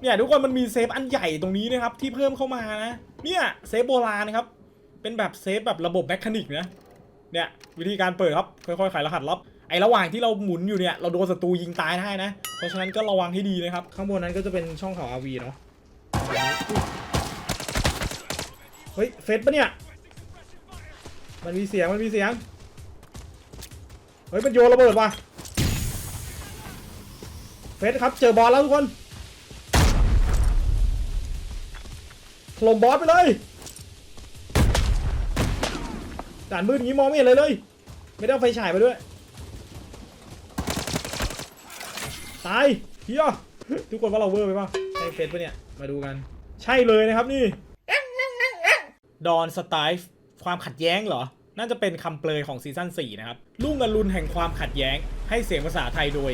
เนี่ยทุกคนมันมีเซฟอันใหญ่ตรงนี้นะครับที่เพิ่มเข้ามานะ เนี่ยเซฟโบราณนะครับ เป็นแบบเซฟแบบระบบแมคานิกนะ เนี่ยวิธีการเปิดครับค่อยๆไขรหัสลับไอระหว่างที่เราหมุนอยู่เนี่ยเราโดนศัตรูยิงตายได้นะ เพราะฉะนั้นก็ระวังให้ดีนะครับ ข้างบนนั้นก็จะเป็นช่องเขาอาวีเนาะเฮ้ยเฟสปะเนี่ย มันมีเสียงมันมีเสียง เฮ้ยมันโยนระเบิดว่ะเฟสครับเจอบอลแล้วทุกคน ถล่มบอสไปเลยด่านมืดอย่างนี้มองไม่เห็นเลยเลย ไม่ได้เอาไฟฉายไปด้วย ตายเฮียทุกคนว่าเราเวอร์ไปป่ะใช่เฟสปะเนี่ย มาดูกัน ใช่เลยนะครับนี่ดอนสไตฟ์ความขัดแย้งเหรอ น่าจะเป็นคำเปลยของซีซั่น4นะครับลุ่งอรุณแห่งความขัดแย้ง ให้เสียงภาษาไทยโดย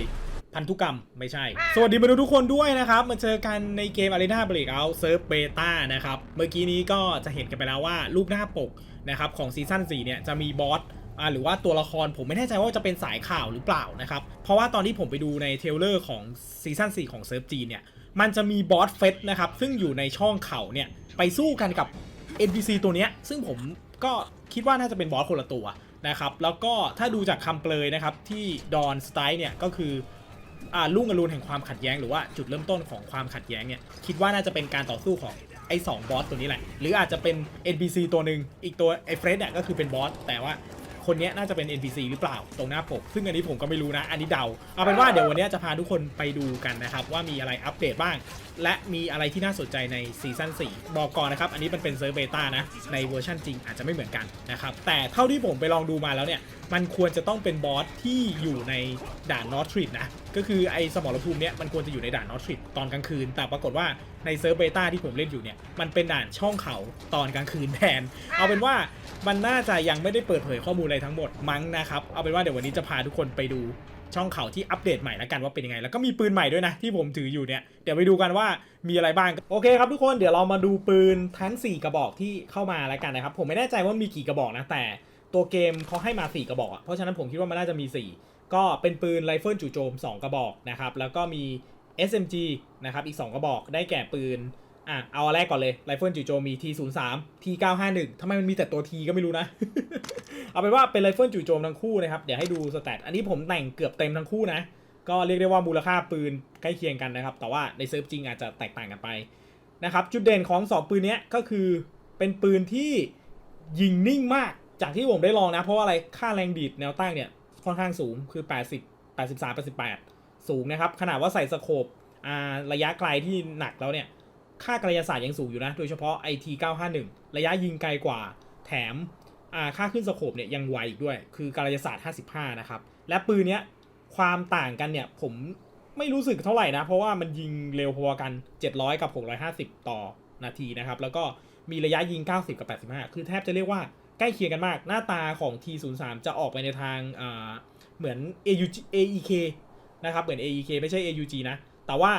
พันธุกรรมไม่ใช่ สวัสดีมาดูทุกคนด้วยนะครับ มาเจอกันในเกม Arena Breakout Surf Beta นะครับ เมื่อกี้นี้ก็จะเห็นกันไปแล้วว่ารูปหน้าปกนะครับของซีซั่น4เนี่ยจะมีบอสอ่าหรือว่าตัวละครผมไม่แน่ใจว่าจะเป็นสายข่าวหรือเปล่านะครับ เพราะว่าตอนที่ผมไปดูในเทรลเลอร์ของซีซั่น4ของเซิร์ฟจีเนี่ยมันจะมีบอสเฟสนะครับซึ่งอยู่ในช่องเขาเนี่ยไปสู้กันกับ NPC ตัวเนี้ยซึ่งผมก็คิดว่าน่าจะเป็นบอสคนละตัวนะครับแล้วก็ถ้าดูจากคำเปลยนะครับที่ดอนสไตล์เนี่ยก็คืออ่า ลุ่งอรุณแห่งความขัดแย้งหรือว่าจุดเริ่มต้นของความขัดแย้งเนี่ยคิดว่าน่าจะเป็นการต่อสู้ของไอ้สองบอสตัวนี้แหละ หรืออาจจะเป็น NPC ตัวหนึ่งอีกตัวไอ้เฟรดเนี่ยก็คือเป็นบอสแต่ว่าคนนี้น่าจะเป็น NPC หรือเปล่าตรงหน้าปก ซึ่งอันนี้ผมก็ไม่รู้นะ อันนี้เดา เอาเป็นว่าเดี๋ยววันนี้จะพาทุกคนไปดูกันนะครับ ว่ามีอะไรอัปเดตบ้าง และมีอะไรที่น่าสนใจในซีซั่น4 บอกก่อนนะครับ อันนี้มันเป็นเซิร์ฟเบต้านะ ในเวอร์ชันจริงอาจจะไม่เหมือนกันนะครับ แต่เท่าที่ผมไปลองดูมาแล้วเนี่ย มันควรจะต้องเป็นบอสที่อยู่ในด่านนอตทริดนะ ก็คือไอ้สมรภูมิเนี่ยมันควรจะอยู่ในด่านนอตทริดตอนกลางคืน แต่ปรากฏว่าในเซิร์ฟเบต้าที่ผมเล่นอยู่เนี่ยมันเป็นด่านช่องเขาตอนกลางคืนแทน เอาเป็นว่ามันน่าจะยังไม่ได้เปิดเผยข้อมูลอะไรทั้งหมดมั้งนะครับ เอาเป็นว่าเดี๋ยววันนี้จะพาทุกคนไปดูช่องเขาที่อัปเดตใหม่แล้วกันว่าเป็นยังไง แล้วก็มีปืนใหม่ด้วยนะ ที่ผมถืออยู่เนี่ย เดี๋ยวไปดูกันว่ามีอะไรบ้าง โอเคครับทุกคนเดี๋ยวเรามาดูปืนทั้ง 4 กระบอกที่เข้ามาแล้วกันนะครับ ผมไม่แน่ใจว่ามีกี่กระบอกนะแต่ ตัวเกมเขาให้มา 4 กระบอก เพราะฉะนั้นผมคิดว่ามันน่าจะมี 4 ก็เป็นปืนไรเฟิลจู่โจม 2 กระบอกนะครับ แล้วก็มี SMG นะครับ อีก 2 กระบอก ได้แก่ปืน อะ เอาแรกก่อนเลย ไรเฟิลจู่โจมมี T03 T951 ทำไมมันมีแต่ตัว T ก็ไม่รู้นะ เอาเป็นว่าเป็นไรเฟิลจู่โจมทั้งคู่นะครับ เดี๋ยวให้ดูสแตท อันนี้ผมแต่งเกือบเต็มทั้งคู่นะ ก็เรียกได้ว่ามูลค่าปืนใกล้เคียงกันนะครับ แต่ว่าในเซิร์ฟจริงอาจจะแตกต่างกันไปนะครับ จุดเด่นของ 2 ปืนนี้ก็คือเป็นปืนที่ยิงนิ่งมาก จากที่ผมได้ลองนะ เพราะว่าอะไรค่าแรงดีดแนวตั้งเนี่ยค่อนข้างสูงคือ 80 83 88 สูงนะครับ ขนาดว่าใส่สโคประยะไกลที่หนักแล้วเนี่ย ค่ากระยาศาสตร์ยังสูงอยู่นะ โดยเฉพาะ IT 951 ระยะยิงไกลกว่า แถมค่าขึ้นสโคปเนี่ยยังไวอีกด้วย คือกระยาศาสตร์ 55 นะครับ และปืนเนี้ยความต่างกันเนี่ยผมไม่รู้สึกเท่าไหร่นะ เพราะว่ามันยิงเร็วพอกัน 700 กับ 650 ต่อนาทีนะครับ แล้วก็มีระยะยิง 90 กับ 85 คือแทบจะเรียกว่า ใกล้เคียงกันมาก หน้าตาของ T03 จะออกไปในทางเหมือน AUG AEK นะครับ เหมือน AEK ไม่ใช่ AUG นะ แต่ว่า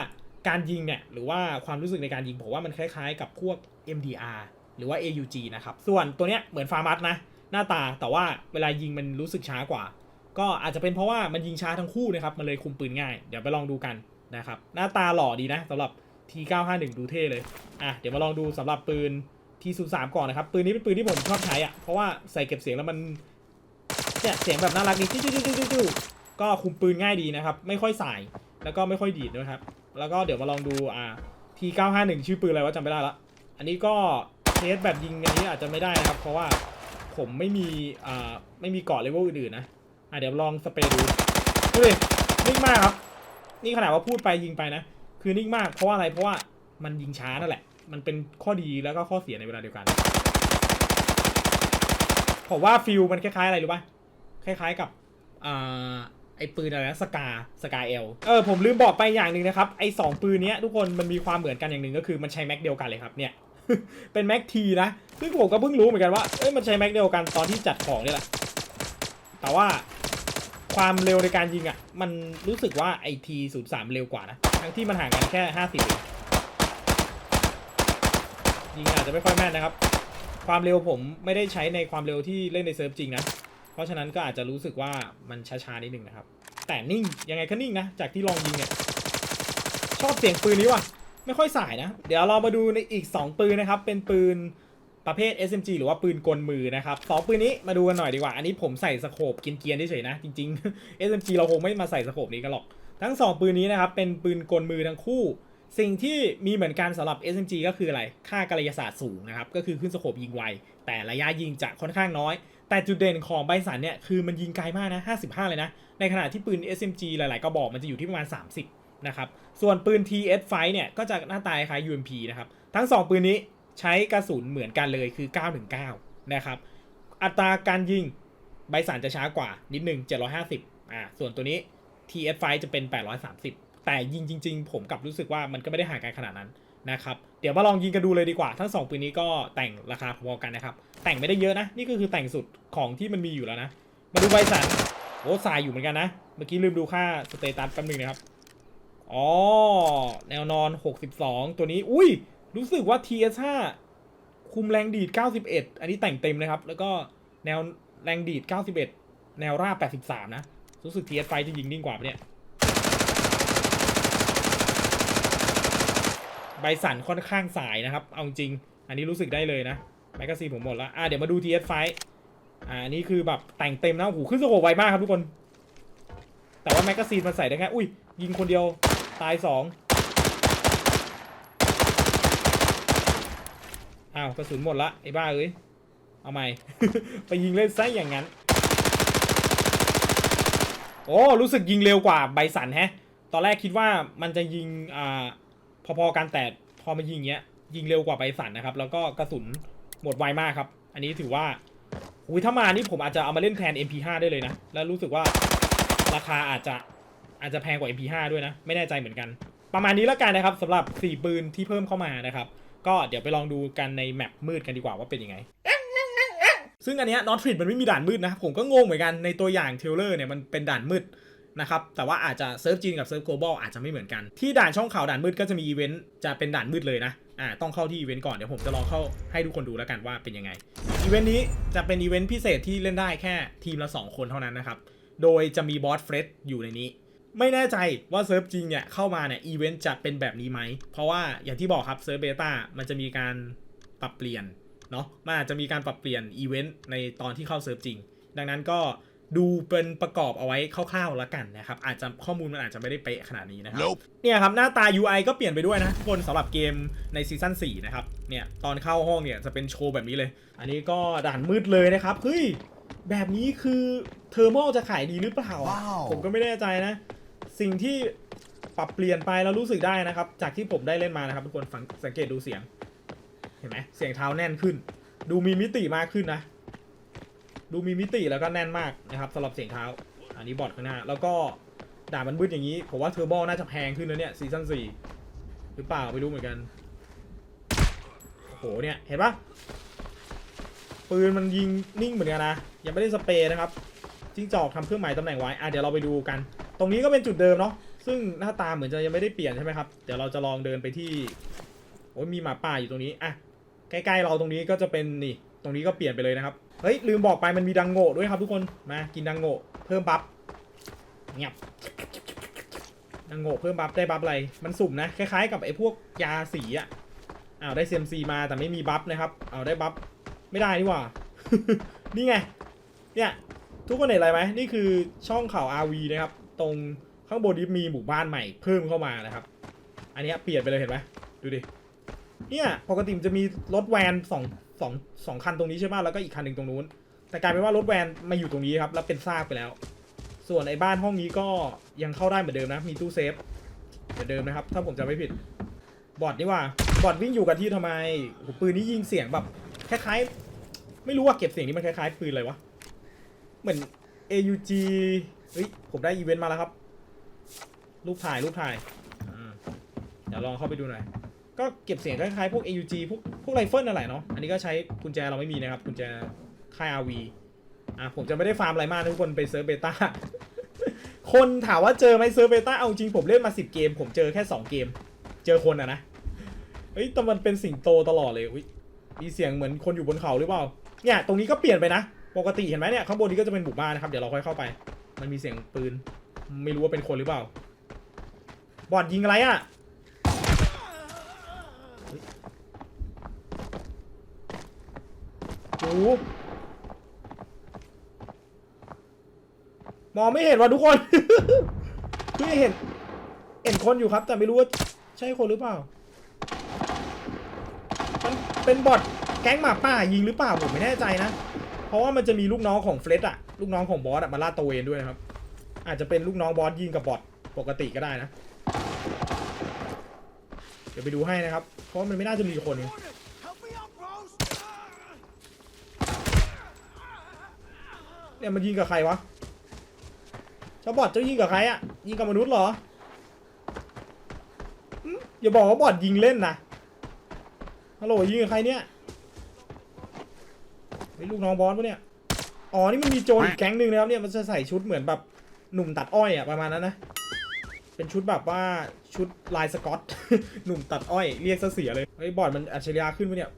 การยิงเนี่ย หรือว่าความรู้สึกในการยิงผมว่ามันคล้ายๆ กับพวก MDR หรือว่า AUG นะครับ ส่วนตัวเนี้ยเหมือนฟาร์มัสนะ หน้าตา แต่ว่าเวลายิงมันรู้สึกช้ากว่า ก็อาจจะเป็นเพราะว่ามันยิงช้าทั้งคู่นะครับ มันเลยคุมปืนง่าย เดี๋ยวไปลองดูกันนะครับ หน้าตาหล่อดีนะสำหรับ T951 ดูเท่เลย อะ เดี๋ยวมาลองดูสำหรับปืน T03 ก่อนนะครับ ปืนนี้เป็นปืนที่ผมชอบใช้อะ เพราะว่าใส่เก็บเสียงแล้วมันเนี่ยเสียงแบบน่ารักดีจิ้วๆๆก็คุมปืนง่ายดีนะครับ ไม่ค่อยสาย แล้วก็ไม่ค่อยดีดด้วยครับ แล้วก็เดี๋ยวมาลองดูอ่า T951 ชื่อปืนอะไรวะจำไม่ได้ละ อันนี้ก็เทสแบบยิงอันนี้อาจจะไม่ได้นะครับ เพราะว่าผมไม่มีอ่าไม่มีเกาะเลเวลอื่นๆนะอะเดี๋ยวลองสเปรย์ดูดูดินิ่งมากครับ นี่ขนาดว่าพูดไปยิงไปนะ คือนิ่งมากเพราะว่าอะไรเพราะว่ามันยิงช้านั่นแหละ มันเป็นข้อดีแล้วก็ข้อเสียในเวลาเดียวกันผมว่าฟิลมันคล้ายๆอะไรรู้ป่ะคล้ายๆกับอ่าไอ้ปืนอะไรนะสกาสกาเอลเออผมลืมบอกไปอย่างหนึ่งนะครับไอ้สองปืนเนี้ยทุกคนมันมีความเหมือนกันอย่างหนึ่งก็คือมันใช้แม็กเดียวกันเลยครับเนี่ยเป็นแม็กทีนะซึ่งผมก็เพิ่งรู้เหมือนกันว่าเอ้ยมันใช้แม็กเดียวกันตอนที่จัดของนี่แหละแต่ว่าความเร็วในการยิงอะ มันรู้สึกว่าไอทีศูนย์สามเร็วกว่านะทั้งที่มันห่างกันแค่ห้าสิบ ยิงอาจจะไม่ค่อยแม่นนะครับ ความเร็วผมไม่ได้ใช้ในความเร็วที่เล่นในเซิร์ฟจริงนะ เพราะฉะนั้นก็อาจจะรู้สึกว่ามันช้าๆนิดนึงนะครับ แต่นิ่งยังไงก็นิ่งนะ จากที่ลองยิงเนี่ย ชอบเสียงปืนนี้ว่ะ ไม่ค่อยสายนะ เดี๋ยวเรามาดูในอีก 2 ปืนนะครับ เป็นปืนประเภท SMG หรือว่าปืนกลมือนะครับสองปืนนี้มาดูกันหน่อยดีกว่า อันนี้ผมใส่สโคปกินเกียร์เฉยๆนะ จริงๆ SMG เราคงไม่มาใส่สโคปนี้กันหรอก ทั้ง 2 ปืนนี้นะครับเป็นปืนกลมือทั้งคู่ สิ่งที่มีเหมือนกันสำหรับ SMG ก็คืออะไร ค่ากระยาศาสตร์สูงนะครับ ก็คือขึ้นสโคปยิงไว แต่ระยะยิงจะค่อนข้างน้อย แต่จุดเด่นของไบสันเนี่ย คือมันยิงไกลมากนะ 55 เลยนะ ในขณะที่ปืน SMG หลาย ๆ กระบอกมันจะอยู่ที่ประมาณ 30 นะครับ ส่วนปืน TS ไฟเนี่ย ก็จะหน้าตาคล้าย UMP นะครับ ทั้ง 2 ปืนนี้ใช้กระสุนเหมือนกันเลยคือ 919 นะครับ อัตราการยิงไบสันจะช้ากว่านิดนึง 750 อ่า ส่วนตัวนี้ TS ไฟจะเป็น 830 แต่ยิงจริง ๆ ผมกลับรู้สึกว่ามันก็ไม่ได้ห่างกันขนาดนั้นนะครับเดี๋ยวมาลองยิงกันดูเลยดีกว่า ทั้ง 2ปืนนี้ก็แต่งราคาพอๆกันนะครับ แต่งไม่ได้เยอะนะ นี่ก็คือแต่งสุดของที่มันมีอยู่แล้วนะ มาดูไบสันโอ้สายอยู่เหมือนกันนะ เมื่อกี้ลืมดูค่าสเตตัสแป๊บนึงนะครับอ๋อแนวนอน 62 ตัวนี้ อุ้ย รู้สึกว่า TS5 คุมแรงดีด 91 อันนี้แต่งเต็มนะครับ แล้วก็แนวแรงดีด 91 แนวราบ 83 นะ รู้สึก TS5 จะยิงนิ่งกว่าเนี่ย บสันค่อนข้างสายนะครับ เอาจริง อันนี้รู้สึกได้เลยนะแมกกาซีนผมหมดแล้วอะเดี๋ยวมาดู TS5 อ่าอันนี้คือแบบแต่งเต็มนะโอ้โหขึ้นสโคปไวมากครับทุกคน แต่ว่าแมกกาซีนมันใส่ได้แค่อุ้ย ยิงคนเดียวตายสองอ้าวกระสุนหมดละไอ้บ้าเอ้ยเอาใหม่ ไปยิงเล่นซะอย่างนั้น โอ้รู้สึกยิงเร็วกว่าไบสันแฮะ ตอนแรกคิดว่ามันจะยิงอ่า พอๆกันแต่พอมายิงเงี้ย ยิงเร็วกว่าไบสันนะครับ แล้วก็กระสุนหมดไวมากครับ อันนี้ถือว่าอุ้ยถ้ามานี่ผมอาจจะเอามาเล่นแทน MP5 ได้เลยนะ แล้วรู้สึกว่าราคาอาจจะอาจจะแพงกว่า MP5 ด้วยนะ ไม่แน่ใจเหมือนกัน ประมาณนี้แล้วกันนะครับสำหรับ4ปืนที่เพิ่มเข้ามานะครับ ก็เดี๋ยวไปลองดูกันในแมปมืดกันดีกว่าว่าเป็นยังไงซึ่งอันเนี้ยนอตฟิดมันไม่มีด่านมืดนะผมก็งงเหมือนกันในตัวอย่างเทรลเลอร์เนี่ยมันเป็นด่านมืด นะครับ แต่ว่าอาจจะเซิร์ฟจีนกับเซิร์ฟโกลบอลอาจจะไม่เหมือนกัน ที่ด่านช่องข่าวด่านมืดก็จะมีอีเวนต์จะเป็นด่านมืดเลยนะ อ่า ต้องเข้าที่อีเวนต์ก่อน เดี๋ยวผมจะลองเข้าให้ทุกคนดูแล้วกันว่าเป็นยังไง อีเวนต์นี้จะเป็นอีเวนต์พิเศษที่เล่นได้แค่ทีมละ 2 คนเท่านั้นนะครับ โดยจะมีบอสเฟรดอยู่ในนี้ ไม่แน่ใจว่าเซิร์ฟจริงเนี่ยเข้ามาเนี่ยอีเวนต์จะเป็นแบบนี้ไหม เพราะว่าอย่างที่บอกครับเซิร์ฟเบต้ามันจะมีการปรับเปลี่ยนเนาะ มันอาจจะมีการปรับเปลี่ยนอีเวนต์ในตอนที่เข้าเซิร์ฟจริง ดังนั้นก็ ดูเป็นประกอบเอาไว้คร่าวๆแล้วกันนะครับ อาจจะข้อมูลมันอาจจะไม่ได้เป๊ะขนาดนี้นะครับ Nope. เนี่ยครับหน้าตา UI ก็เปลี่ยนไปด้วยนะทุกคนสำหรับเกมในซีซั่น4นะครับ เนี่ยตอนเข้าห้องเนี่ยจะเป็นโชว์แบบนี้เลย อันนี้ก็ด่านมืดเลยนะครับเฮ้ยแบบนี้คือเทอร์โมจะขายดีหรือเปล่าอะว้าวผมก็ไม่แน่ใจนะ สิ่งที่ปรับเปลี่ยนไปแล้วรู้สึกได้นะครับ จากที่ผมได้เล่นมานะครับทุกคนฟังสังเกตดูเสียง เห็นไหมเสียงเท้าแน่นขึ้น ดูมีมิติมากขึ้นนะ ดูมีมิติแล้วก็แน่นมากนะครับสำหรับเสียงเท้า อันนี้บอดข้างหน้า แล้วก็ด่ามันมืดอย่างนี้ ผมว่าเทอร์โบน่าจะแพงขึ้นนะเนี่ยซีซั่นสี่หรือเปล่าไม่รู้เหมือนกัน โอ้โหเนี่ยเห็นปะปืนมันยิงนิ่งเหมือนกันนะ ยังไม่ได้สเปรย์นะครับจิ้งจอกทำเครื่องหมายตำแหน่งไว้อะเดี๋ยวเราไปดูกัน ตรงนี้ก็เป็นจุดเดิมเนาะซึ่งหน้าตาเหมือนจะยังไม่ได้เปลี่ยนใช่ไหมครับ เดี๋ยวเราจะลองเดินไปที่โอ้ยมีหมาป่าอยู่ตรงนี้อะใกล้ๆเราตรงนี้ก็จะเป็นนี่ ตรงนี้ก็เปลี่ยนไปเลยนะครับ เฮ้ยลืมบอกไปมันมีดังโง่ด้วยครับทุกคนมากินดังโง่เพิ่มบัฟเงียบดังโง่เพิ่มบัฟได้บัฟอะไรมันสุ่มนะคล้ายๆกับไอ้พวกยาสีอะอ้าวได้เซมซีมาแต่ไม่มีบัฟนะครับเอาได้บัฟไม่ได้นี่หว่านี่ไงเนี่ยทุกคนเห็นอะไรไหมนี่คือช่องข่าว RV นะครับ ตรงข้างบนนี้มีหมู่บ้านใหม่เพิ่มเข้ามานะครับ อันนี้เปลี่ยนไปเลยเห็นไหมดูดิเนี่ยปกติมันจะมีรถแวนสอง สองสองคันตรงนี้ใช่ไหมแล้วก็อีกคันหนึ่งตรงนู้น แต่กลายเป็นว่ารถแวนมาอยู่ตรงนี้ครับ แล้วเป็นซากไปแล้ว ส่วนไอ้บ้านห้องนี้ก็ยังเข้าได้เหมือนเดิมนะ มีตู้เซฟเหมือนเดิมนะครับ ถ้าผมจำไม่ผิด บอดนี่ว่า บอดวิ่งอยู่กับที่ทำไมหปืนนี้ยิงเสียงแบบคล้ายๆ ไม่รู้ว่าเก็บเสียงนี้มันคล้ายๆปืนอะไรวะ เหมือน AUG เฮ้ย ผมได้อีเวนต์มาแล้วครับ รูปถ่าย รูปถ่ายอ่าเดี๋ยวลองเข้าไปดูหน่อย ก็เก็บเสียงคล้ายๆพวก AUG พวกพวกไรเฟิลอะไรเนาะ อันนี้ก็ใช้กุญแจเราไม่มีนะครับกุญแจค่าย RV อะผมจะไม่ได้ฟาร์มอะไรมากทุกคนไปเซิร์ฟเบต้า คนถามว่าเจอไหมเซิร์ฟเบต้า เอาจริงผมเล่นมา 10 เกม ผมเจอแค่ 2 เกม เจอคนอะนะเฮ้ยแต่มันเป็นสิงโตตลอดเลยอุ๊ยมีเสียงเหมือนคนอยู่บนเขาหรือเปล่า เนี่ย ตรงนี้ก็เปลี่ยนไปนะ ปกติเห็นไหมเนี่ยข้างบนนี้ก็จะเป็นหมู่บ้านนะครับ เดี๋ยวเราค่อยเข้าไป มันมีเสียงปืน ไม่รู้ว่าเป็นคนหรือเปล่า บอดยิงอะไรอะ โอ้มองไม่เห็นว่ะทุกคนคือเห็น เห็นคนอยู่ครับ แต่ไม่รู้ว่าใช่คนหรือเปล่า มันเป็นบอทแก๊งหมาป่ายิงหรือเปล่าผมไม่แน่ใจนะ เพราะว่ามันจะมีลูกน้องของเฟรดอะลูกน้องของบอสอะมาล่าตระเวนด้วยนะครับ อาจจะเป็นลูกน้องบอสยิงกับบอทปกติก็ได้นะ เดี๋ยวไปดูให้นะครับ เพราะมันไม่น่าจะมีคน เนี่ยมันยิงกับใครวะเจ้าบอทเจ้ายิงกับใครอะยิงกับมนุษย์เหรอหึอย่าบอกว่าบอทยิงเล่นนะฮัลโหลยิงกับใครเนี่ยไอ้ลูกน้องบอสปะเนี่ยอ๋อนี่มันมีโจรอีกแก๊งหนึ่งนะครับเนี่ยมันจะใส่ชุดเหมือนแบบหนุ่มตัดอ้อยอะประมาณนั้นนะเป็นชุดแบบว่าชุดลายสกอตหนุ่มตัดอ้อยเรียกซะเสียเลยไอ้ยบอร์ดมันอัจฉริยะขึ้นปะเนี่ย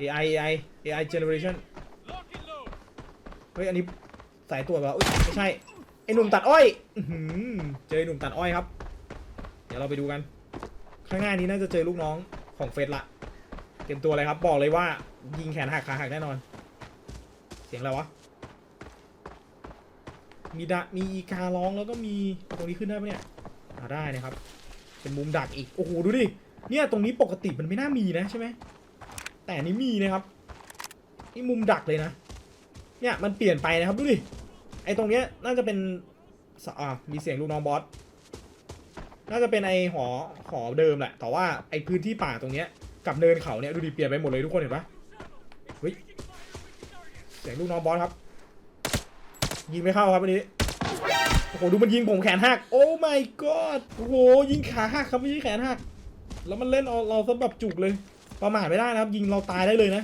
AI AI AI generation เฮ้ยอันนี้สายตรวจเหรออุ๊ยไม่ใช่ไอ้หนุ่มตัดอ้อยเจอไอหนุ่มตัดอ้อยครับ เดี๋ยวเราไปดูกัน ข้างหน้านี้น่าจะเจอลูกน้องของเฟสละเตรียมตัวเลยครับบอกเลยว่ายิงแขนหักขาหักแน่นอน เสียงอะไรวะมีดะมีอีการ้องแล้วก็มีตรงนี้ขึ้นได้ปะเนี่ยอ่าได้นะครับ เป็นมุมดักอีกโอ้โหดูดิเนี่ยตรงนี้ปกติมันไม่น่ามีนะใช่ไหมแต่นนี้มีนะครับนี่มุมดักเลยนะ เนี่ยมันเปลี่ยนไปนะครับดูดิไอ้ตรงเนี้ยน่าจะเป็นอ่ามีเสียงลูกน้องบอสน่าจะเป็นไอหอหอเดิมแหละแต่ว่าไอพื้นที่ป่าตรงเนี้ยกับเนินเขาเนี่ยดูดิเปลี่ยนไปหมดเลยทุกคนเห็นปะเฮ้ยเสียงลูกน้องบอสครับ ยิงไม่เข้าครับวันนี้โอ้โหดูมันยิงผมแขนหักโอ้ my god โอ้โหยิงขาหักครับไม่ใช่แขนหักแล้วมันเล่นเอาเราซะแบบจุกเลย ประมาทไม่ได้นะครับ ยิงเราตายได้เลยนะ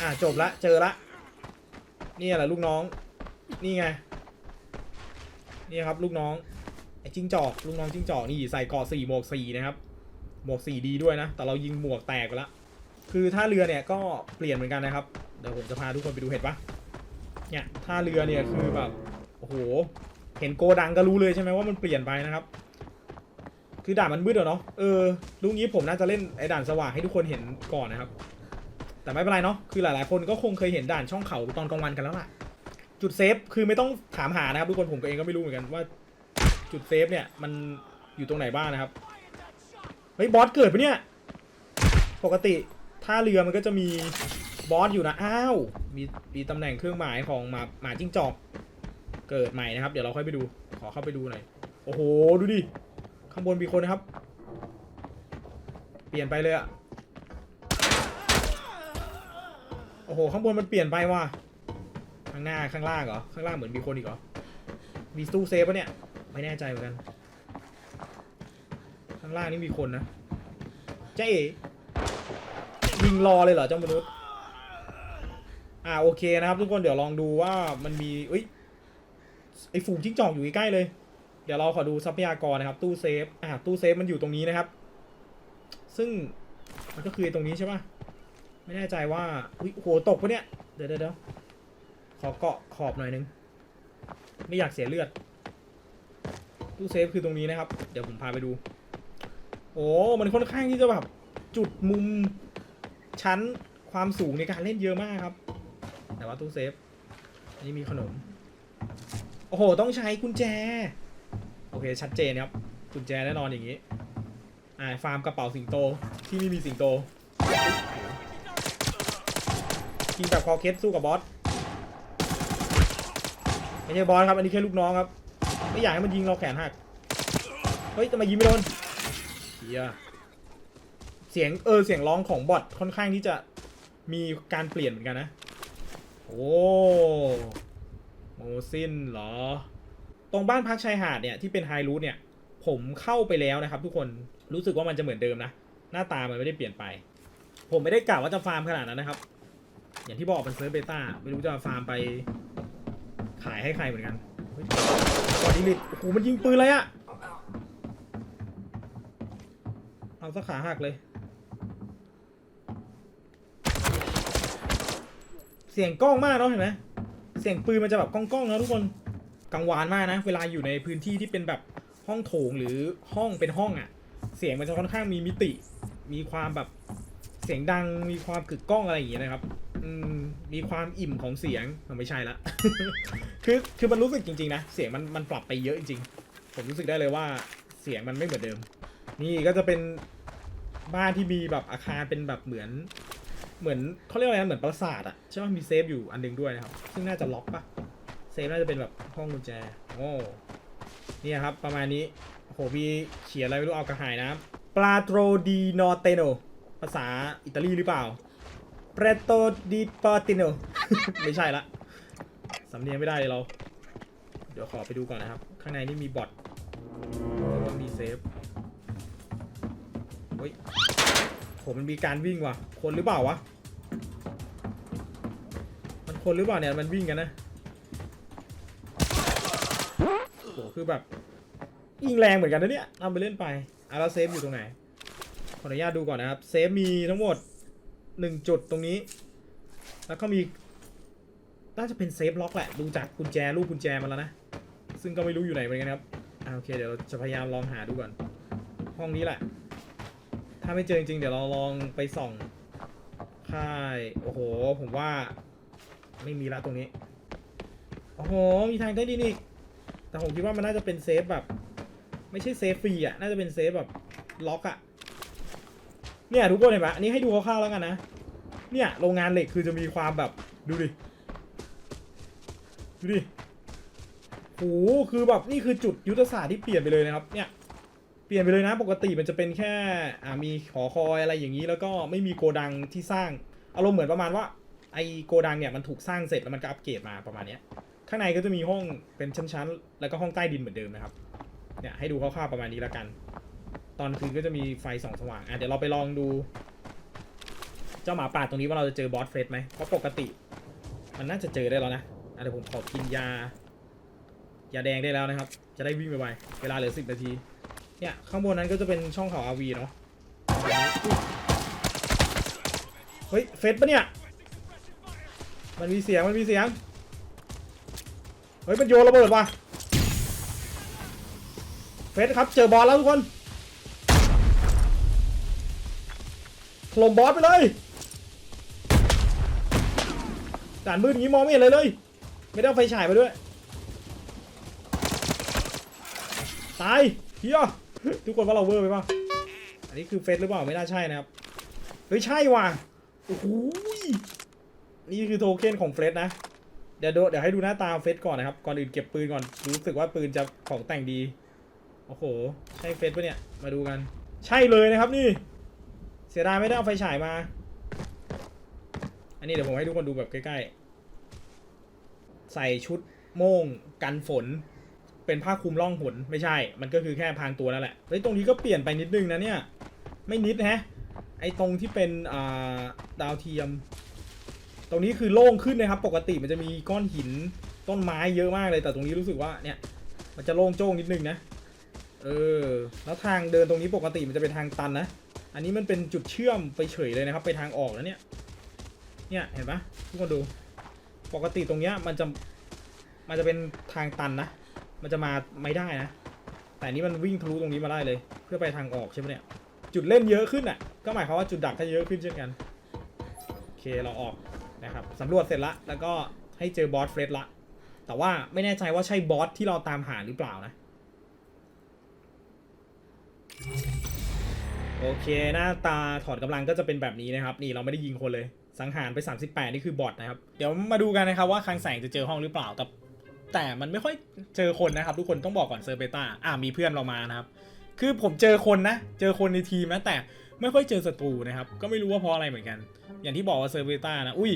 อ่าจบละเจอละนี่แหละลูกน้อง นี่ไง นี่ครับลูกน้องไอ้จิ้งจอกลูกน้องจิ้งจอกนี่ใส่เกราะสี่หมวกสี่นะครับหมวกสี่ดีด้วยนะ แต่เรายิงหมวกแตกไปละคือท่าเรือเนี่ยก็เปลี่ยนเหมือนกันนะครับเดี๋ยวผมจะพาทุกคนไปดูเห็นปะเนี่ยท่าเรือเนี่ยคือแบบโอ้โหเห็นโกดังก็รู้เลยใช่ไหมว่ามันเปลี่ยนไปนะครับ คือด่านมันมืดอเนาะเออลูกนี้ผมน่าจะเล่นไอ้ด่านสว่างให้ทุกคนเห็นก่อนนะครับ แต่ไม่เป็นไรเนาะคือหลายๆ คนก็คงเคยเห็นด่านช่องเขาตอนกลางวันกันแล้วล่ะ จุดเซฟคือไม่ต้องถามหานะครับทุกคนผมเองก็ไม่รู้เหมือนกันว่า จุดเซฟเนี่ยมันอยู่ตรงไหนบ้างนะครับเฮ้ยบอสเกิดปะเนี่ยปกติท่าเรือมันก็จะมีบอสอยู่นะอ้าวมีมีตำแหน่งเครื่องหมายของหมาหมาจิ้งจอกเกิดใหม่นะครับ เดี๋ยวเราค่อยไปดู ขอเข้าไปดูหน่อยโอ้โหดูดิข้างบนมีคนนะครับ เปลี่ยนไปเลยอะ โอ้โห ข้างบนมันเปลี่ยนไปว่ะ ข้างหน้าข้างล่างเหรอ ข้างล่างเหมือนมีคนอีกเหรอ มีตู้เซฟปะเนี่ย ไม่แน่ใจเหมือนกัน ข้างล่างนี่มีคนนะเจ๊ยิงรอเลยเหรอเจ้ามนุษย์ อ่าโอเคนะครับ ทุกคนเดี๋ยวลองดูว่ามันมีเอ้ยไอฝูงจิ้งจอกอยู่ใกล้เลย เดี๋ยวเราขอดูทรัพยากรนะครับ ตู้เซฟ อ่าตู้เซฟมันอยู่ตรงนี้นะครับ ซึ่งมันก็คือตรงนี้ใช่ปะ ไม่แน่ใจว่าอุ้ยโอ้โหตกปะเนี่ยเดี๋ยวเดี๋ยวเดี๋ยวขอเกาะขอบหน่อยนึง ไม่อยากเสียเลือด ตู้เซฟคือตรงนี้นะครับ เดี๋ยวผมพาไปดู โอ้ มันค่อนข้างที่จะแบบ จุดมุมชั้นความสูงในการเล่นเยอะมากครับ แต่ว่าตู้เซฟนนี่มีขนม โอ้โห ต้องใช้กุญแจ โอเค ชัดเจนครับ กุญแจแน่นอนอย่างนี้ อ่า ฟาร์มกระเป๋าสิงโต ที่ไม่มีสิงโต กินแบบคอเคสสู้กับบอสไม่ใช่บอสครับอันนี้แค่ลูกน้องครับ ไม่อยากให้มันยิงเราแขนหักเฮ้ยทำไมยิงไม่โดนเฮียเสียงเออเสียงร้องของบอทค่อนข้างที่จะมีการเปลี่ยนเหมือนกันนะ โอ้โมซินเหรอ ตรงบ้านพักชายหาดเนี่ยที่เป็นไฮรูทเนี่ย ผมเข้าไปแล้วนะครับ ทุกคนรู้สึกว่ามันจะเหมือนเดิมนะ หน้าตามันไม่ได้เปลี่ยนไป ผมไม่ได้กะว่าจะฟาร์มขนาดนั้นนะครับ อย่างที่บอกเป็นเซิร์ฟเบต้าไม่รู้จะฟาร์มไปขายให้ใครเหมือนกันเฮ้ยกอดดิลิทโอ้โหมันยิงปืนอะไรอะเอาสักขาหักเลย เสียงกล้องมากเนาะเห็นไหมเสียงปืนมันจะแบบก้องๆนะทุกคนกังวานมากนะ เวลาอยู่ในพื้นที่ที่เป็นแบบห้องโถงหรือห้องเป็นห้องอะ่ะ เสียงมันจะค่อนข้างมีมิติ มีความแบบเสียงดังมีความกึกก้องอะไรอย่างเงี้ยนะครับ มมีความอิ่มของเสียงมันไม่ใช่ละ คือคือมันรู้สึกจริงๆนะเสียงมันมันปรับไปเยอะจริงๆ ผมรู้สึกได้เลยว่าเสียงมันไม่เหมือนเดิม นี่ก็จะเป็นบ้านที่มีแบบอาคารเป็นแบบเหมือน เหมือนเขาเรียกว่าอะไรนะเหมือนปราสาทอะใช่ไหมมีเซฟอยู่อันหนึงด้วยนะครับ ซึ่งน่าจะล็อกปะเซฟน่าจะเป็นแบบห้องกุญแจโอ้เนี่ยครับ ประมาณนี้โหมีเขียนอะไรไม่รู้เอากระหายน้ำปลาโตรดีนอเตโนภาษาอิตาลีหรือเปล่า ปรโตดีปอติโน ไม่ใช่ละ สำเนียงไม่ได้เลยเรา เดี๋ยวขอไปดูก่อนนะครับ ข้างในนี่มีบอทแล้วมีเซฟเฮ้ยผมมันมีการวิ่งว่ะ คนหรือเปล่าวะ มันคนหรือเปล่าเนี่ย มันวิ่งกันนะโอ้โหคือแบบ ยิงแรงเหมือนกันนะเนี่ยเอาไปเล่นไปอะแล้วเซฟอยู่ตรงไหน ขออนุญาตดูก่อนนะครับ เซฟมีทั้งหมด หนึ่งจุดตรงนี้ แล้วก็มีน่าจะเป็นเซฟล็อกแหละดูจากกุญแจรูปกุญแจมันแล้วนะ ซึ่งก็ไม่รู้อยู่ไหนเหมือนกันครับอ่าโอเคเดี๋ยวเราจะพยายามลองหาดูก่อน ห้องนี้แหละ ถ้าไม่เจอจริงๆเดี๋ยวเราลองไปส่องค่ายโอ้โห ผมว่า ไม่มีละตรงนี้ โอ้โห มีทางใต้ดินอีก แต่ผมคิดว่ามันน่าจะเป็นเซฟแบบ ไม่ใช่เซฟฟรีอะ น่าจะเป็นเซฟแบบล็อกอะ เนี่ยทุกคนเห็นไหมอันนี้ให้ดูคร่าวๆแล้วกันนะ เนี่ยโรงงานเหล็กคือจะมีความแบบดูดิ ดูดิโหคือแบบนี่คือจุดยุทธศาสตร์ที่เปลี่ยนไปเลยนะครับ เนี่ยเปลี่ยนไปเลยนะปกติมันจะเป็นแค่อ่ามีหอคอยอะไรอย่างนี้ แล้วก็ไม่มีโกดังที่สร้างอารมณ์เหมือนประมาณว่าไอโกดังเนี่ยมันถูกสร้างเสร็จแล้วมันก็อัปเกรดมาประมาณเนี้ยข้างในก็จะมีห้องเป็นชั้นๆ แล้วก็ห้องใต้ดินเหมือนเดิมนะครับ เนี่ยให้ดูคร่าวๆประมาณนี้แล้วกัน ตอนคืนก็จะมีไฟส่องสว่างอะเดี๋ยวเราไปลองดู เจ้าหมาป่าตรงนี้ว่าเราจะเจอบอสเฟสไหมเพราะปกติ มันน่าจะเจอได้แล้วนะอะเดี๋ยวผมขอกินยายาแดงได้แล้วนะครับ จะได้วิ่งไปไวเวลาเหลือสิบนาทีเนี่ยข้างบนนั้นก็จะเป็นช่องเขาอาวีเนาะเฮ้ยเฟสปะเนี่ยมันมีเสียงมันมีเสียงเฮ้ยมันโยนระเบิดว่ะเฟสครับเจอบอลแล้วทุกคน ล่มบอสไปเลยด่านมืดอย่างนี้มองไม่เห็นเลยเลย ไม่ได้เอาไฟฉายมาด้วย ตายเฮียทุกคนว่าเราเวอร์ไปป่ะอันนี้คือเฟสหรือเปล่าไม่น่าใช่นะครับ เฮ้ยใช่ว่ะโอ้โหนี่คือโทเค็นของเฟสนะเดี๋ยวเดี๋ยวให้ดูหน้าตาเฟสก่อนนะครับ ก่อนอื่นเก็บปืนก่อน รู้สึกว่าปืนจะของแต่งดี โอ้โห ใช่เฟสปะเนี่ย มาดูกัน ใช่เลยนะครับนี่ เสียดายไม่ได้เอาไฟฉายมา อันนี้เดี๋ยวผมให้ทุกคนดูแบบใกล้ๆ ใส่ชุดโม่งกันฝน เป็นผ้าคลุมร่องหนไม่ใช่ มันก็คือแค่พางตัวนั่นแหละ เฮ้ยตรงนี้ก็เปลี่ยนไปนิดนึงนะเนี่ย ไม่นิดแฮะ ไอตรงที่เป็นอ่าดาวเทียม ตรงนี้คือโล่งขึ้นนะครับ ปกติมันจะมีก้อนหินต้นไม้เยอะมากเลย แต่ตรงนี้รู้สึกว่าเนี่ย มันจะโล่งโจ้งนิดนึงนะ เออ แล้วทางเดินตรงนี้ปกติมันจะเป็นทางตันนะ อันนี้มันเป็นจุดเชื่อมไปเฉยเลยนะครับ ไปทางออกแล้วเนี่ย เนี่ยเห็นปะทุกคนดู ปกติตรงเนี้ยมันจะ มันจะเป็นทางตันนะ มันจะมาไม่ได้นะ แต่อันนี้มันวิ่งทะลุตรงนี้มาได้เลย เพื่อไปทางออกใช่ไหมเนี่ย จุดเล่นเยอะขึ้นอะ ก็หมายความว่าจุดดักก็เยอะขึ้นเช่นกัน โอเคเราออกนะครับสำรวจเสร็จละ แล้วก็ให้เจอบอสเฟรดละ แต่ว่าไม่แน่ใจว่าใช่บอสที่เราตามหาหรือเปล่านะ โอเคหน้าตาถอดกำลังก็จะเป็นแบบนี้นะครับ นี่เราไม่ได้ยิงคนเลย สังหารไป 38 นี่คือบอทนะครับ เดี๋ยวมาดูกันนะครับว่าคลังแสงจะเจอห้องหรือเปล่า แต่แต่มันไม่ค่อยเจอคนนะครับ ทุกคนต้องบอกก่อนเซอร์เบต้าอ่ามีเพื่อนเรามานะครับ คือผมเจอคนนะ เจอคนในทีมนะ แต่ไม่ค่อยเจอศัตรูนะครับ ก็ไม่รู้ว่าเพราะอะไรเหมือนกัน อย่างที่บอกว่าเซอร์เบต้านะ อุ้ย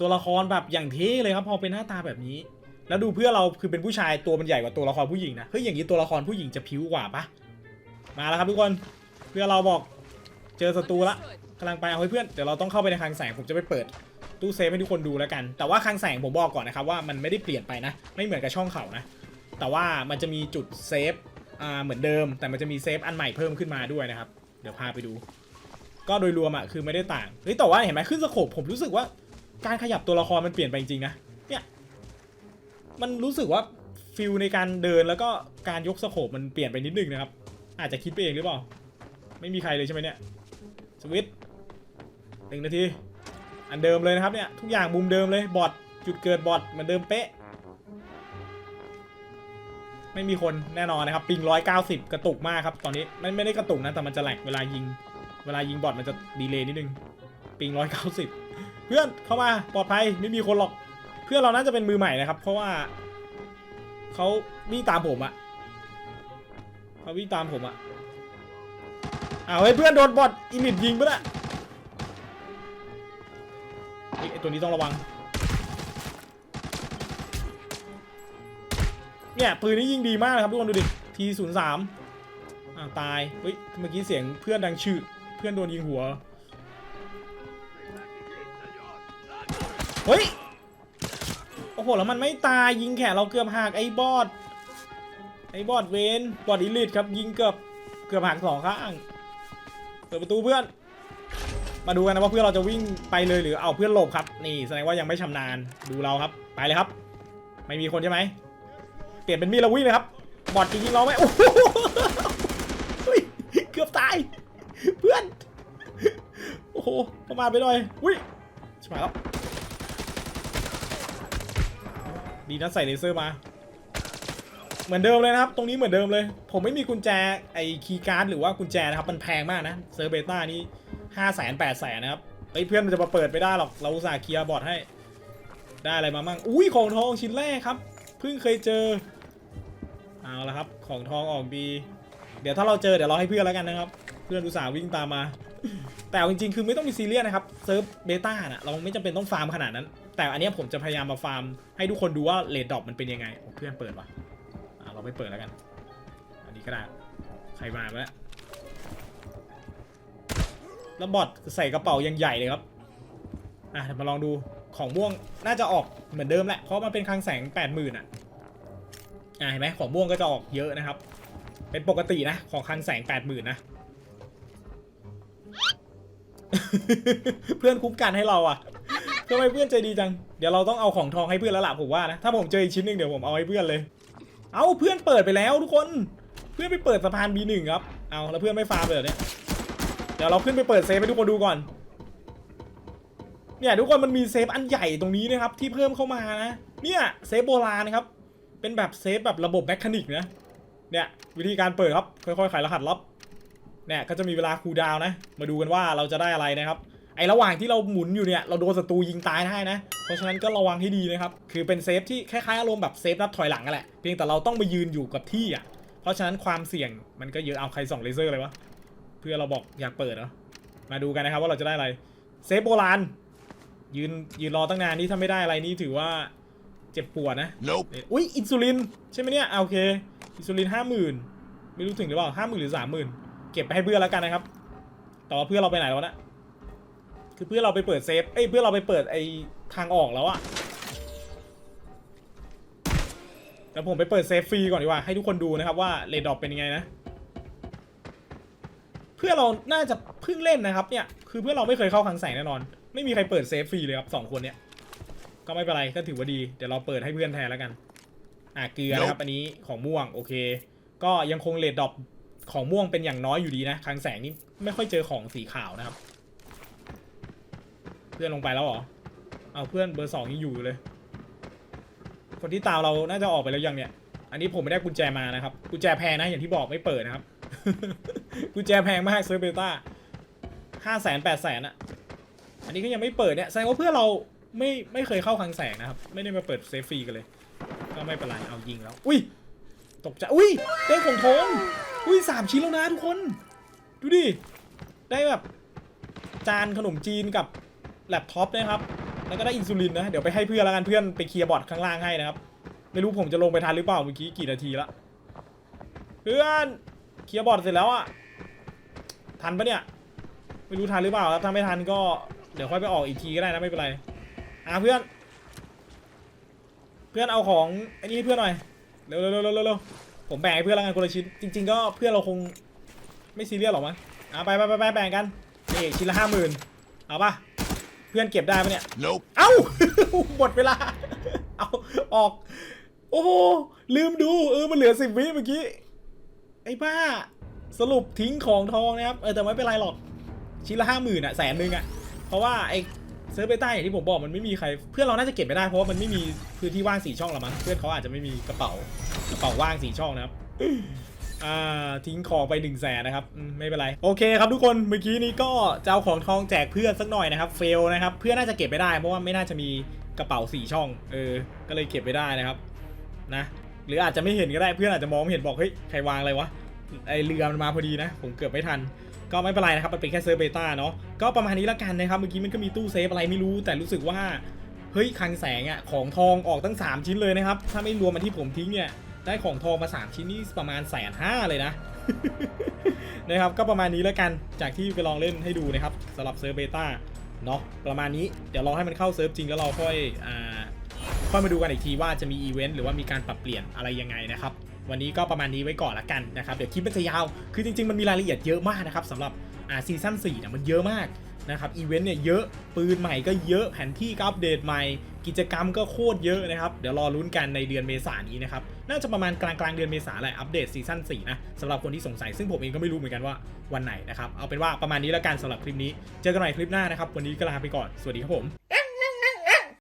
ตัวละครแบบอย่างเท่เลยครับ พอเป็นหน้าตาแบบนี้ แล้วดูเพื่อเราคือเป็นผู้ชายตัวมันใหญ่กว่าตัวละครผู้หญิงนะ เฮ้ยอย่างนี้ตัวละครผู้หญิงจะผิวกว่าปะมาแล้วครับทุกคน เพื่อเราบอกเจอศัตรูละกำลังไปเอาให้เพื่อนเดี๋ยวเราต้องเข้าไปในคลังแสงผมจะไปเปิดตู้เซฟให้ทุกคนดูแล้วกัน แต่ว่าคลังแสงผมบอกก่อนนะครับว่ามันไม่ได้เปลี่ยนไปนะ ไม่เหมือนกับช่องเขานะ แต่ว่ามันจะมีจุดเซฟอ่าเหมือนเดิม แต่มันจะมีเซฟอันใหม่เพิ่มขึ้นมาด้วยนะครับ เดี๋ยวพาไปดู ก็โดยรวมอะคือไม่ได้ต่างเฮ้ยแต่ว่าเห็นไหมขึ้นสโคปผมรู้สึกว่าการขยับตัวละครมันเปลี่ยนไปจริงๆนะเนี่ยมันรู้สึกว่าฟิลในการเดินแล้วก็การยกสโคปมันเปลี่ยนไปนิดนึงนะครับ อาจจะคิดไปเองหรือเปล่า ไม่มีใครเลยใช่ไหมเนี่ยสวิตช์หนึ่งนาที อันเดิมเลยนะครับเนี่ย ทุกอย่างมุมเดิมเลยบอทจุดเกิดบอทเหมือนเดิมเป๊ะ ไม่มีคนแน่นอนนะครับ ปิง190กระตุกมากครับ ตอนนี้ไม่ไม่ได้กระตุกนะแต่มันจะแหลกเวลายิง เวลายิงบอทมันจะดีเลย์นิดนึง ปิง190เพื่อนเข้ามาปลอดภัยไม่มีคนหรอก เพื่อนเราน่าจะเป็นมือใหม่นะครับ เพราะว่าเขาวิ่งตามผมอะเขาวิ่งตามผมอะ อ้าวเฮ้เพื่อนโดนบอทอินิดยิงปะน่ะไอตัวนี้ต้องระวัง เนี่ยปืนนี้ยิงดีมากเลยครับทุกคนดูดิทีศูนย์สามอ่าตาย เฮ้ย เมื่อกี้เสียงเพื่อนดังชื่อ เพื่อนโดนยิงหัว เฮ้ย โอ้โห แล้วมันไม่ตายยิงแขนเราเกือบหักไอ้บอดไอ้บอดเวนบอดอีลิทครับยิงเกือบเกือบหักสองข้าง ปิดประตูเพื่อน มาดูกันนะว่าเพื่อนเราจะวิ่งไปเลยหรือเอาเพื่อนหลบครับ นี่แสดงว่ายังไม่ชำนาญดูเราครับ ไปเลยครับ ไม่มีคนใช่ไหมเปลี่ยนเป็นมีดแล้ววิ่งเลยครับ บอดจริงๆเราไหมโอ้โหเฮ้ยเกือบตาย เพื่อน โอ้โหประมาทไปหน่อยวิ่งชิบหายแล้วดีนะใส่เลเซอร์มา เหมือนเดิมเลยนะครับ ตรงนี้เหมือนเดิมเลย ผมไม่มีกุญแจไอ้คีย์การ์ดหรือว่ากุญแจนะครับ มันแพงมากนะเซอร์เบต้านี้ห้าแสนแปดแสนนะครับเฮ้เพื่อนมันจะมาเปิดไม่ได้หรอก เราอุตส่าห์เคลียร์บอร์ดให้ ได้อะไรมามั่ง อุ้ยของทองชิ้นแรกครับ เพิ่งเคยเจอ เอาละครับ ของทองออกดี เดี๋ยวถ้าเราเจอเดี๋ยวเราให้เพื่อนแล้วกันนะครับ เพื่อนอุตส่าห์วิ่งตามมา แต่จริงๆ คือไม่ต้องมีซีเรียสนะครับ เซิร์ฟเบต้าน่ะ เราไม่จำเป็นต้องฟาร์มขนาดนั้น แต่อันนี้ผมจะพยายามมาฟาร์มให้ทุกคนดูว่าเลดดอปมันเป็นยังไง เพื่อนเปิดวะ เราไม่เปิดแล้วกัน อันนี้ก็ได้ใครมาแล้วแล้วบอทใส่กระเป๋ายังใหญ่เลยครับอะเดี๋ยวมาลองดูของม่วงน่าจะออกเหมือนเดิมแหละเพราะมันเป็นคลังแสงแปดหมื่นอะอะเห็นไหมของม่วงก็จะออกเยอะนะครับ เป็นปกตินะของคลังแสงแปดหมื่นนะเพื่อนคุ้มกันให้เราอะทำไมเพื่อนใจดีจัง เดี๋ยวเราต้องเอาของทองให้เพื่อนแล้วล่ะผมว่านะ ถ้าผมเจออีกชิ้นหนึ่งเดี๋ยวผมเอาให้เพื่อนเลย เอาเพื่อนเปิดไปแล้วทุกคน เพื่อนไปเปิดสะพาน B1 ครับ เอาแล้วเพื่อนไม่ฟาร์มเลยเหรอเนี่ย เดี๋ยวเราขึ้นไปเปิดเซฟให้ทุกคนดูก่อน เนี่ยทุกคนมันมีเซฟอันใหญ่ตรงนี้นะครับที่เพิ่มเข้ามานะ เนี่ยเซฟโบราณนะครับ เป็นแบบเซฟแบบระบบแมคานิกนะ เนี่ยวิธีการเปิดครับค่อยๆไขรหัสลับ เนี่ยก็จะมีเวลาคูลดาวน์นะมาดูกันว่าเราจะได้อะไรนะครับ ไอระหว่างที่เราหมุนอยู่เนี่ยเราโดนศัตรูยิงตายได้นะ เพราะฉะนั้นก็ระวังให้ดีนะครับ คือเป็นเซฟที่คล้ายๆอารมณ์แบบเซฟนับถอยหลังกันแหละ เพียงแต่เราต้องไปยืนอยู่กับที่อะ เพราะฉะนั้นความเสี่ยงมันก็เยอะเอาใครส่องเลเซอร์เลยวะ เพื่อเราบอกอยากเปิดเหรอ มาดูกันนะครับว่าเราจะได้อะไร เซฟโบราณ ยืนยืนรอตั้งนานนี่ถ้าไม่ได้อะไรนี่ถือว่าเจ็บปวดนะ Nope. เอ๊ะอุ้ยอินซูลินใช่ไหมเนี่ยอะโอเค อินซูลินห้าหมื่นไม่รู้ถึงหรือเปล่าห้าหมื่นหรือสามหมื่นเก็บไปให้เพื่อนแล้วกันนะครับ แต่ว่าเพื่อนเราไปไหนแล้วนะ คือเพื่อนเราไปเปิดเซฟเอ้ยเพื่อนเราไปเปิดไอทางออกแล้วอะแต่ผมไปเปิดเซฟฟรีก่อนดีกว่าให้ทุกคนดูนะครับว่าเลดดอปเป็นยังไงนะเพื่อนเราน่าจะเพิ่งเล่นนะครับเนี่ยคือเพื่อนเราไม่เคยเข้าคลังแสงแน่นอน ไม่มีใครเปิดเซฟฟรีเลยครับสองคนเนี่ยก็ไม่เป็นไรก็ถือว่าดีเดี๋ยวเราเปิดให้เพื่อนแทนแล้วกัน อะเกลือนะครับอันนี้ของม่วงโอเค ก็ยังคงเลดดรอปของม่วงเป็นอย่างน้อยอยู่ดีนะคลังแสงนี่ไม่ค่อยเจอของสีขาวนะครับเพื่อนลงไปแล้วเหรอเอาเพื่อนเบอร์สองยังอยู่เลย คนที่ตามเราน่าจะออกไปแล้วยังเนี่ย อันนี้ผมไม่ได้กุญแจมานะครับกุญแจแพงนะอย่างที่บอกไม่เปิดนะครับกุญแจแพงมากเซอร์เบต้าห้าแสนแปดแสนอะอันนี้ก็ยังไม่เปิดเนี่ยแสดงว่าเพื่อนเราไม่ไม่เคยเข้าคลังแสงนะครับ ไม่ได้มาเปิดเซฟฟรีกันเลย ก็ไม่เป็นไรเอายิงแล้ว อุ้ยตกใจอุ้ยได้ของทองอุ้ยสามชิ้นแล้วนะทุกคน ดูดิ ได้แบบ จานขนมจีนกับ แล็ปท็อปนะครับ แล้วก็ได้อินซูลินนะ เดี๋ยวไปให้เพื่อนแล้วกันเพื่อนไปเคลียร์บอร์ดข้างล่างให้นะครับ ไม่รู้ผมจะลงไปทันหรือเปล่าเมื่อกี้กี่นาทีละ เพื่อนเคลียร์บอร์ดเสร็จแล้วอะทันปะเนี่ย ไม่รู้ทันหรือเปล่าครับถ้าไม่ทันก็เดี๋ยวค่อยไปออกอีกทีก็ได้นะไม่เป็นไร อะเพื่อน เพื่อนเอาของอ้นี่ให้เพื่อนหน่อย เร็วเร็วเร็วเร็วผมแบ่งให้เพื่อนแล้วกันคนละชิ้น จริง ๆ ก็เพื่อนเราคงไม่ซีเรียสหรอกมั้งอะไปไปไปไปแบ่งกันนี่ชิ้นละห้าหมื่นเอาปะ เพื่อนเก็บได้ปะเนี่ย Nope. เอ้า หมดเวลา เอาออก โอ้โหลืมดูเออมันเหลือสิบวิเมื่อกี้ ไอ้บ้า สรุปทิ้งของทองนะครับ เออแต่ไม่เป็นไรหรอก ชิ้นละห้าหมื่นอะแสนนึงอะเพราะว่าไอเซิร์ฟเบต้าอย่างที่ผมบอกมันไม่มีใคร เพื่อนเราน่าจะเก็บไม่ได้เพราะว่ามันไม่มีพื้นที่ว่างสี่ช่องละมั้งเพื่อนเขาอาจจะไม่มีกระเป๋ากระเป๋าว่างสี่ช่องนะครับ อ่าทิ้งของไป1นึ่งแสนนะครับไม่เป็นไร โอเคครับทุกคนเมื่อกี้นี้ก็จะเอาของทองแจกเพื่อนสักหน่อยนะครับเฟลนะครับเพื่อนน่าจะเก็บไม่ได้เพราะว่าไม่น่าจะมีกระเป๋าสี่ช่องเออก็เลยเก็บไม่ได้นะครับนะหรืออาจจะไม่เห็นก็ได้เพื่อนอาจจะมองไม่เห็นบอกเฮ้ยใครวางอะไรวะไอเรือมันมาพอดีนะ ผมเกือบไม่ทัน ก็ไม่เป็นไรนะครับ มันเป็นแค่เซิร์ฟเบต้าเนาะก็ประมาณนี้แล้วกันนะครับ เมื่อกี้มันก็มีตู้เซฟอะไรไม่รู้แต่รู้สึกว่าเฮ้ยคลังแสงอะของทองออกตั้ง 3 ชิ้นเลยนะครับ ถ้าไม่รวมมันที่ผมทิ้งเนี่ย ได้ของทองมา 3 ชิ้นนี่ประมาณแสนห้าเลยนะ นะครับก็ประมาณนี้แล้วกันจากที่ไปลองเล่นให้ดูนะครับสำหรับเซิร์ฟเบต้าเนาะประมาณนี้เดี๋ยวรอให้มันเข้าเซิร์ฟจริงแล้วเราค่อยอ่าค่อยมาดูกันอีกทีว่าจะมีอีเวนต์หรือว่ามีการปรับเปลี่ยนอะไรยังไงนะครับวันนี้ก็ประมาณนี้ไว้ก่อนละกันนะครับเดี๋ยวคลิปมันจะยาวคือจริงๆมันมีรายละเอียดเยอะมากนะครับสำหรับอ่าซีซั่น4เนี่ยมันเยอะมาก นะครับอีเวนต์เนี่ยเยอะปืนใหม่ก็เยอะแผนที่ก็อัปเดตใหม่ กิจกรรมก็โคตรเยอะนะครับ เดี๋ยวรอลุ้นกันในเดือนเมษายนนี้นะครับ น่าจะประมาณกลางกลางเดือนเมษายนแหละอัปเดตซีซั่น4นะสำหรับคนที่สงสัยซึ่งผมเองก็ไม่รู้เหมือนกันว่าวันไหนนะครับ เอาเป็นว่าประมาณนี้แล้วกันสำหรับคลิปนี้ เจอกันใหม่คลิปหน้านะครับ วันนี้ก็ลาไปก่อนสวัสดีครับผม